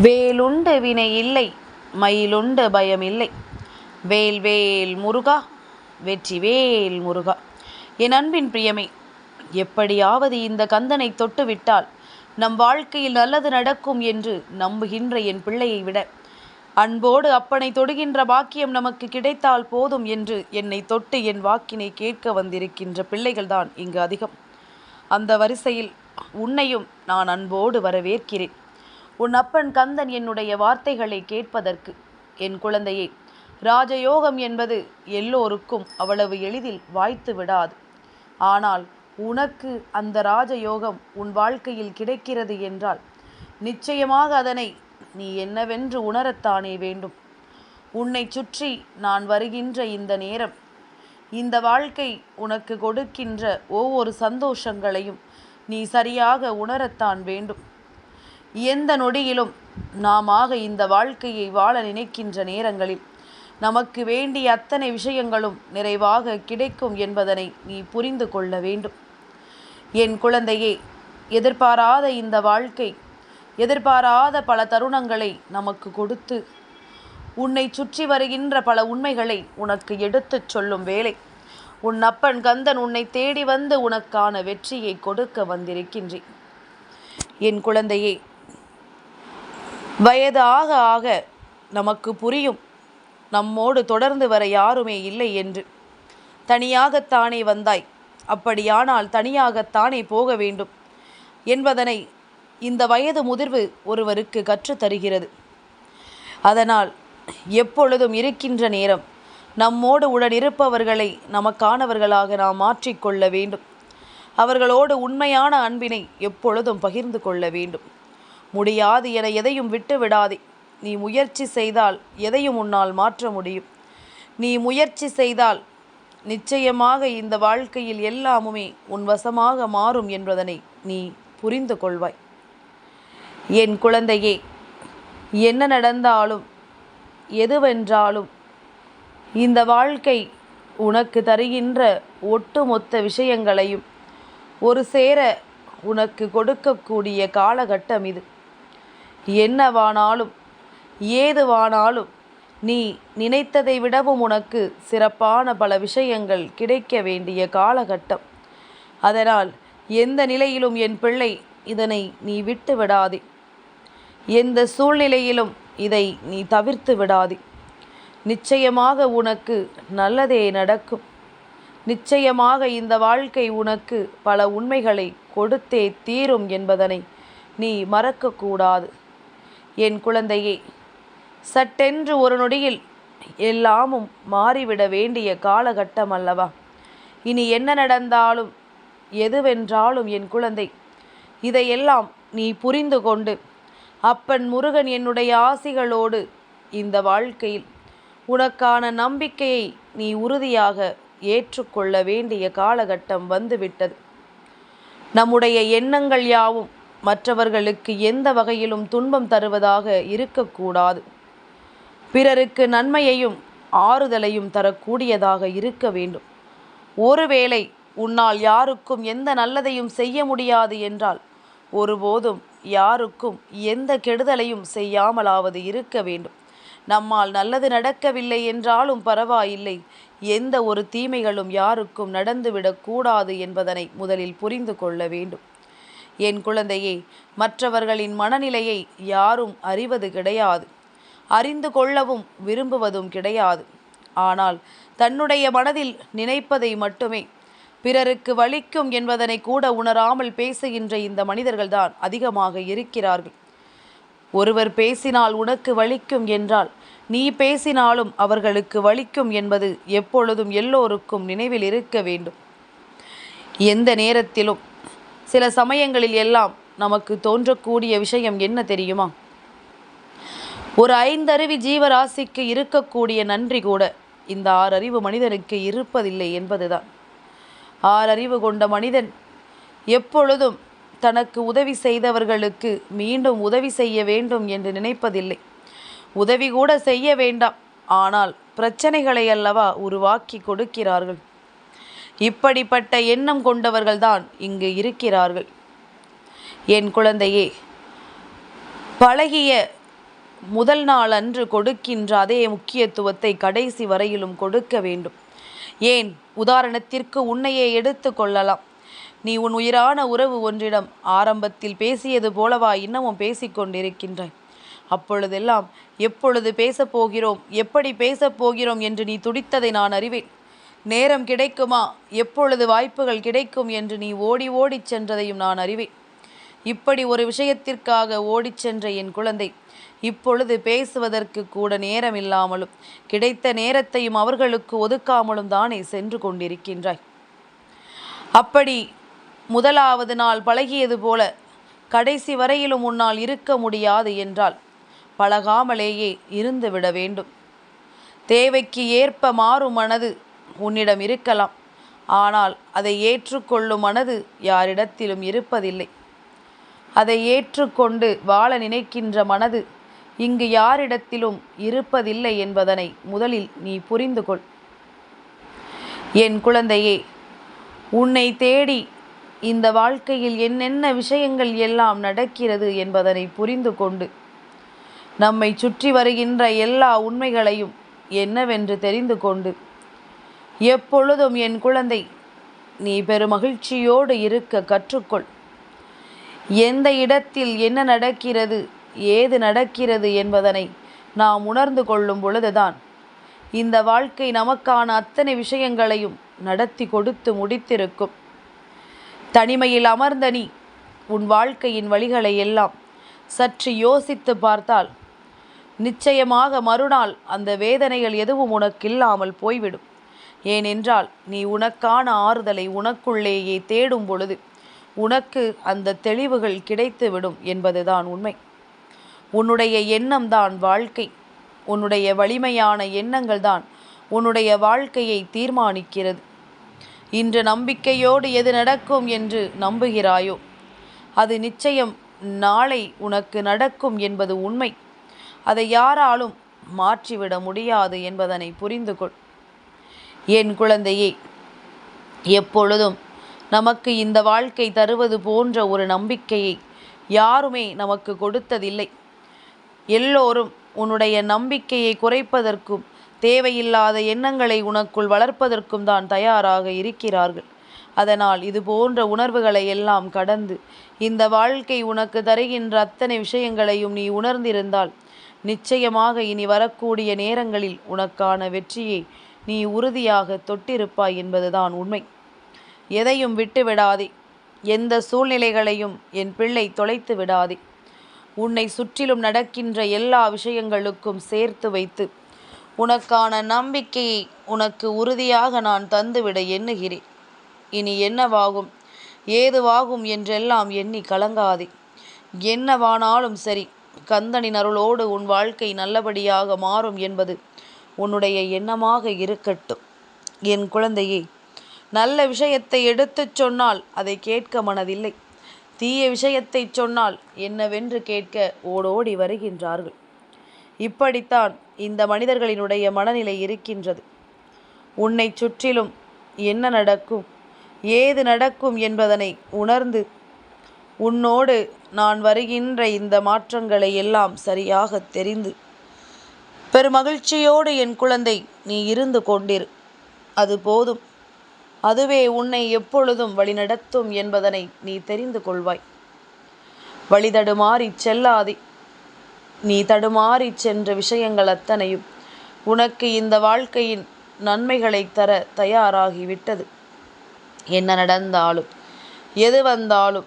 வேலுண்டு வினை இல்லை மயிலுண்டு பயம் இல்லை. வேல் வேல் முருகா வெற்றி வேல் முருகா. என் அன்பின் பிரியமே எப்படியாவது இந்த கந்தனை தொட்டுவிட்டால் நம் வாழ்க்கையில் நல்லது நடக்கும் என்று நம்புகின்ற என் பிள்ளையை விட அன்போடு அப்பனை தொடுகின்ற பாக்கியம் நமக்கு கிடைத்தால் போதும் என்று என்னை தொட்டு என் வாக்கினை கேட்க வந்திருக்கின்ற பிள்ளைகள்தான் இங்கு அதிகம். அந்த வரிசையில் உன்னையும் நான் அன்போடு வரவேற்கிறேன். உன் அப்பன் கந்தன் என்னுடைய வார்த்தைகளை கேட்பதற்கு என் குழந்தையே ராஜயோகம் என்பது எல்லோருக்கும் அவ்வளவு எளிதில் வாய்த்து விடாது. ஆனால் உனக்கு அந்த ராஜயோகம் உன் வாழ்க்கையில் கிடைக்கிறது என்றால் நிச்சயமாக அதனை நீ என்னவென்று உணரத்தானே வேண்டும். உன்னை சுற்றி நான் வருகின்ற இந்த நேரம் இந்த வாழ்க்கை உனக்கு கொடுக்கின்ற ஒவ்வொரு சந்தோஷங்களையும் நீ சரியாக உணரத்தான் வேண்டும். எந்த நொடியிலும் நாமாக இந்த வாழ்க்கையை வாழ நினைக்கின்ற நேரங்களில் நமக்கு வேண்டிய அத்தனை விஷயங்களும் நிறைவாக கிடைக்கும் என்பதனை நீ புரிந்து கொள்ள வேண்டும். என் குழந்தையே எதிர்பாராத இந்த வாழ்க்கை எதிர்பாராத பல தருணங்களை நமக்கு கொடுத்து உன்னை சுற்றி வருகின்ற பல உண்மைகளை உனக்கு எடுத்துச் சொல்லும் வேலை உன் அப்பன் கந்தன் உன்னை தேடி வந்து உனக்கான வெற்றியை கொடுக்க வந்திருக்கின்றேன். என் குழந்தையே வயது ஆக ஆக நமக்கு புரியும். நம்மோடு தொடர்ந்து வர யாருமே இல்லை என்று. தனியாகத்தானே வந்தாய். அப்படியானால் தனியாகத்தானே போக வேண்டும். என்பதனை இந்த வயது முதிர்வு ஒருவருக்கு கற்றுத்தருகிறது அதனால் எப்பொழுதும் இருக்கின்ற நேரம் நம்மோடு உடன் இருப்பவர்களை நமக்கானவர்களாக நாம் மாற்றிக்கொள்ள வேண்டும். அவர்களோடு உண்மையான அன்பினை எப்பொழுதும் பகிர்ந்து கொள்ள வேண்டும். முடியாது என எதையும் விட்டு விடாதே. நீ முயற்சி செய்தால் எதையும் உன்னால் மாற்ற முடியும். நீ முயற்சி செய்தால் நிச்சயமாக இந்த வாழ்க்கையில் எல்லாமுமே உன் வசமாக மாறும் என்பதனை நீ புரிந்து கொள்வாய். என் குழந்தையே என்ன நடந்தாலும் எதுவென்றாலும் இந்த வாழ்க்கை உனக்கு தருகின்ற ஒட்டுமொத்த விஷயங்களையும் ஒரு சேர உனக்கு கொடுக்கக்கூடிய காலகட்டம் இது. என்னவானாலும் ஏதுவானாலும் நீ நினைத்ததை விடவும் உனக்கு சிறப்பான பல விஷயங்கள் கிடைக்க வேண்டிய காலகட்டம். அதனால் எந்த நிலையிலும் என் பிள்ளை இதனை நீ விட்டு விடாதே. எந்த சூழ்நிலையிலும் இதை நீ தவிர்த்து விடாதே. நிச்சயமாக உனக்கு நல்லதே நடக்கும். நிச்சயமாக இந்த வாழ்க்கை உனக்கு பல உண்மைகளை கொடுத்தே தீரும் என்பதனை நீ மறக்கக்கூடாது. என் குழந்தையே சட்டென்று ஒரு நொடியில் எல்லாமும் மாறிவிட வேண்டிய காலகட்டம் அல்லவா? இனி என்ன நடந்தாலும் எதுவென்றாலும் என் குழந்தை இதையெல்லாம் நீ புரிந்து கொண்டு அப்பன் முருகன் என்னுடைய ஆசிகளோடு இந்த வாழ்க்கையில் உனக்கான நம்பிக்கையை நீ உறுதியாக ஏற்றுக்கொள்ள வேண்டிய காலகட்டம் வந்துவிட்டது. நம்முடைய எண்ணங்கள் யாவும் மற்றவர்களுக்கு எந்த வகையிலும் துன்பம் தருவதாக இருக்கக்கூடாது. பிறருக்கு நன்மையையும் ஆறுதலையும் தரக்கூடியதாக இருக்க வேண்டும். ஒருவேளை உன்னால் யாருக்கும் எந்த நல்லதையும் செய்ய முடியாது என்றால் ஒருபோதும் யாருக்கும் எந்த கெடுதலையும் செய்யாமலாவது இருக்க வேண்டும். நம்மால் நல்லது நடக்கவில்லை என்றாலும் பரவாயில்லை. எந்த ஒரு தீமைகளும் யாருக்கும் நடந்துவிடக்கூடாது என்பதனை முதலில் புரிந்து கொள்ள வேண்டும். என் குழந்தையே மற்றவர்களின் மனநிலையை யாரும் அறிவது கிடையாது. அறிந்து கொள்ளவும் விரும்புவதும் கிடையாது. ஆனால் தன்னுடைய மனதில் நினைப்பதை மட்டுமே பிறருக்கு வலிக்கும் என்பதனை கூட உணராமல் பேசுகின்ற இந்த மனிதர்கள்தான் அதிகமாக இருக்கிறார்கள். ஒருவர் பேசினால் உனக்கு வலிக்கும் என்றால் நீ பேசினாலும் அவர்களுக்கு வலிக்கும் என்பது எப்பொழுதும் எல்லோருக்கும் நினைவில் இருக்க வேண்டும். எந்த நேரத்திலும் சில சமயங்களில் எல்லாம் நமக்கு தோன்றக்கூடிய விஷயம் என்ன தெரியுமா? ஒரு ஐந்தறிவி ஜீவராசிக்கு இருக்கக்கூடிய நன்றி கூட இந்த ஆறறிவு மனிதனுக்கு இருப்பதில்லை என்பதுதான். ஆறறிவு கொண்ட மனிதன் எப்பொழுதும் தனக்கு உதவி செய்தவர்களுக்கு மீண்டும் உதவி செய்ய வேண்டும் என்று நினைப்பதில்லை. உதவி கூட செய்ய வேண்டாம். ஆனால் பிரச்சனைகளை அல்லவா உருவாக்கி கொடுக்கிறார்கள். இப்படிப்பட்ட எண்ணம் கொண்டவர்கள்தான் இங்கு இருக்கிறார்கள். என் குழந்தையே பழகிய முதல் நாள் அன்று கொடுக்கின்ற அதே முக்கியத்துவத்தை கடைசி வரையிலும் கொடுக்க வேண்டும். ஏன்? உதாரணத்திற்கு உன்னையே எடுத்து கொள்ளலாம். நீ உன் உயிரான உறவு ஒன்றிடம் ஆரம்பத்தில் பேசியது போலவா இன்னமும் பேசிக்கொண்டிருக்கின்றாய் அப்பொழுதெல்லாம் எப்பொழுது பேசப் போகிறோம் எப்படி பேசப் போகிறோம் என்று நீ துடித்ததை நான் அறிவேன். நேரம் கிடைக்குமா? எப்பொழுது வாய்ப்புகள் கிடைக்கும் என்று நீ ஓடி ஓடிச் சென்றதையும் நான் அறிவேன். இப்படி ஒரு விஷயத்திற்காக ஓடிச் சென்ற என் குழந்தை இப்பொழுது பேசுவதற்கு கூட நேரம் இல்லாமலும் கிடைத்த நேரத்தையும் அவர்களுக்கு ஒதுக்காமலும் தானே சென்று கொண்டிருக்கின்றாய். அப்படி முதலாவது நாள் பழகியது போல கடைசி வரையிலும் உன்னால் இருக்க முடியாது என்றால் பழகாமலேயே இருந்துவிட வேண்டும். தேவைக்கு ஏற்ப மாறும் மனது உன்னிடம் இருக்கலாம். ஆனால் அதை ஏற்றுக்கொள்ளும் மனது யாரிடத்திலும் இருப்பதில்லை. அதை ஏற்றுக்கொண்டு வாழ நினைக்கின்ற மனது இங்கு யாரிடத்திலும் இருப்பதில்லை என்பதனை முதலில் நீ புரிந்து கொள். என் குழந்தையே உன்னை தேடி இந்த வாழ்க்கையில் என்னென்ன விஷயங்கள் எல்லாம் நடக்கிறது என்பதனை புரிந்து கொண்டு நம்மை சுற்றி வருகின்ற எல்லா உண்மைகளையும் என்னவென்று தெரிந்து கொண்டு எப்பொழுதும் என் குழந்தை நீ பெருமகிழ்ச்சியோடு இருக்க கற்றுக்கொள். எந்த இடத்தில் என்ன நடக்கிறது ஏது நடக்கிறது என்பதனை நாம் உணர்ந்து கொள்ளும் பொழுதுதான் இந்த வாழ்க்கை நமக்கான அத்தனை விஷயங்களையும் நடத்தி கொடுத்து முடித்திருக்கும். தனிமையில் அமர்ந்த நீ உன் வாழ்க்கையின் வழிகளை எல்லாம் சற்று யோசித்து பார்த்தால் நிச்சயமாக மறுநாள் அந்த வேதனைகள் எதுவும் உனக்கு இல்லாமல் போய்விடும். ஏனென்றால் நீ உனக்கான ஆறுதலை உனக்குள்ளேயே தேடும் பொழுது உனக்கு அந்த தெளிவுகள் கிடைத்துவிடும் என்பதுதான் உண்மை. உன்னுடைய எண்ணம்தான் வாழ்க்கை. உன்னுடைய வலிமையான எண்ணங்கள் தான் உன்னுடைய வாழ்க்கையை தீர்மானிக்கிறது. இன்று நம்பிக்கையோடு எது நடக்கும் என்று நம்புகிறாயோ அது நிச்சயம் நாளை உனக்கு நடக்கும் என்பது உண்மை. அதை யாராலும் மாற்றிவிட முடியாது என்பதனை புரிந்து கொள் என் குழந்தையே எப்பொழுதும் நமக்கு இந்த வாழ்க்கை தருவது போன்ற ஒரு நம்பிக்கையை யாருமே நமக்கு கொடுத்ததில்லை. எல்லோரும் உன்னுடைய நம்பிக்கையை குறைப்பதற்கும் தேவையில்லாத எண்ணங்களை உனக்குள் வளர்ப்பதற்கும் தான் தயாராக இருக்கிறார்கள். அதனால் இது போன்ற உணர்வுகளை எல்லாம் கடந்து இந்த வாழ்க்கை உனக்கு தருகின்ற அத்தனை விஷயங்களையும் நீ உணர்ந்திருந்தால் நிச்சயமாக இனி வரக்கூடிய நேரங்களில் உனக்கான வெற்றியை நீ உறுதியாக தொட்டிருப்பாய் என்பதுதான் உண்மை. எதையும் விட்டு விடாதே எந்த சூழ்நிலைகளையும் என் பிள்ளை தொலைத்து விடாதே. உன்னை சுற்றிலும் நடக்கின்ற எல்லா விஷயங்களுக்கும் சேர்த்து வைத்து உனக்கான நம்பிக்கையை உனக்கு உறுதியாக நான் தந்துவிட எண்ணுகிறேன். இனி என்னவாகும்? ஏதுவாகும் என்றெல்லாம் எண்ணி கலங்காதே. என்னவானாலும் சரி கந்தனின் அருளோடு உன் வாழ்க்கை நல்லபடியாக மாறும் என்பது உன்னுடைய எண்ணமாக இருக்கட்டும். என் குழந்தையே நல்ல விஷயத்தை எடுத்துச் சொன்னால் அதை கேட்க மனதில்லை. தீய விஷயத்தை சொன்னால் என்னவென்று கேட்க ஓடோடி வருகின்றார்கள். இப்படித்தான் இந்த மனிதர்களினுடைய மனநிலை இருக்கின்றது. உன்னை சுற்றிலும் என்ன நடக்கும் ஏது நடக்கும் என்பதனை உணர்ந்து உன்னோடு நான் வருகின்ற இந்த மாற்றங்களை எல்லாம் சரியாக தெரிந்து பெருமகிழ்ச்சியோடு என் குழந்தை நீ இருந்து கொண்டிரு. அது போதும். அதுவே உன்னை எப்பொழுதும் வழிநடத்தும் என்பதனை நீ தெரிந்து கொள்வாய். வழி தடுமாறி செல்லாதே. நீ தடுமாறி சென்ற விஷயங்கள் அத்தனையும் உனக்கு இந்த வாழ்க்கையின் நன்மைகளை தர தயாராகிவிட்டது. என்ன நடந்தாலும் எது வந்தாலும்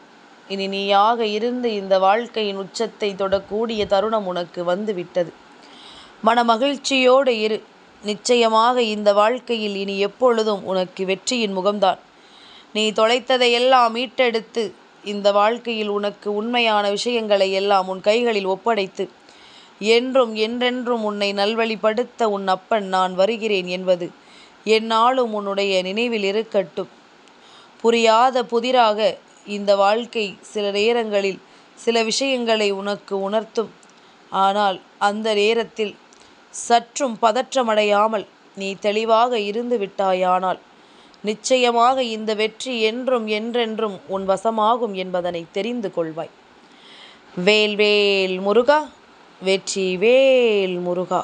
இனி நீயாக இருந்து இந்த வாழ்க்கையின் உச்சத்தை தொடக்கூடிய தருணம் உனக்கு வந்துவிட்டது. மன மகிழ்ச்சியோடு இரு. நிச்சயமாக இந்த வாழ்க்கையில் இனி எப்பொழுதும் உனக்கு வெற்றியின் முகம்தான். நீ தொலைத்ததையெல்லாம் மீட்டெடுத்து இந்த வாழ்க்கையில் உனக்கு உண்மையான விஷயங்களை எல்லாம் உன் கைகளில் ஒப்படைத்து என்றும் என்றென்றும் உன்னை நல்வழிப்படுத்த உன் அப்பன் நான் வருகிறேன் என்பது என்னாலும் உன்னுடைய நினைவில் இருக்கட்டும். புரியாத புதிராக இந்த வாழ்க்கை சில நேரங்களில் சில விஷயங்களை உனக்கு உணர்த்தும். ஆனால் அந்த நேரத்தில் சற்றும் பதற்றமடையாமல் நீ தெளிவாக இருந்து விட்டாயானால் நிச்சயமாக இந்த வெற்றி என்றும் என்றென்றும் உன் வசமாகும் என்பதனை தெரிந்து கொள்வாய். வேல் வேல் முருகா வெற்றி வேல் முருகா.